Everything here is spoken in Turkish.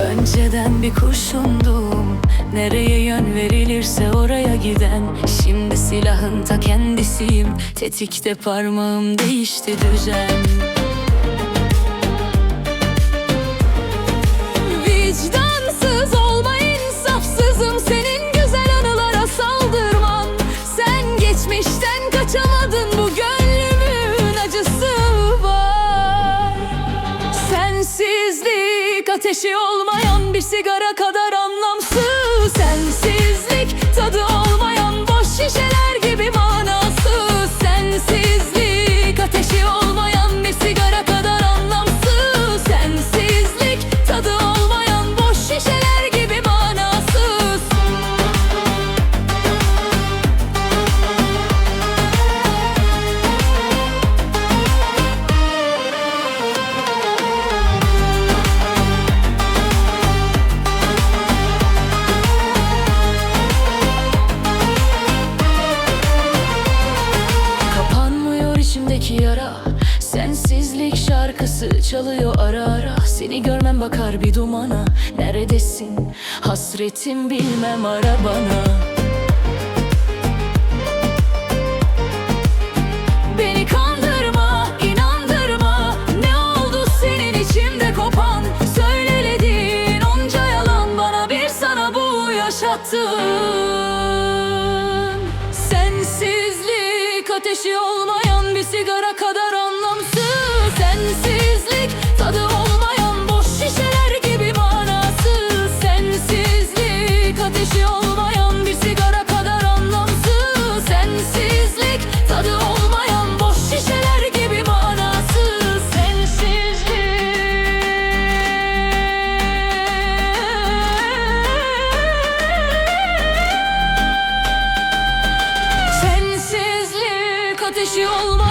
Önceden bir kurşundum. Nereye yön verilirse oraya giden. Şimdi silahın ta kendisiyim. Tetikte parmağım değişti düzen. Vicdansız olma insafsızım. Senin güzel anılara saldırman Sen geçmişten kaçamadın. Bu gönlümün acısı var. Sensizlik ateşi olmayan bir sigara kadar Sensizlik şarkısı çalıyor ara ara. Seni görmem bakar bir dumana. Neredesin? Hasretim bilmem ara bana. Beni kandırma, inandırma. Ne oldu senin içimde kopan? Söylediğin onca yalan Bana bir sana bu yaşattın ateşi olmayan bir sigara kadar anlamsız. Sensizlik tadı kişi olmaz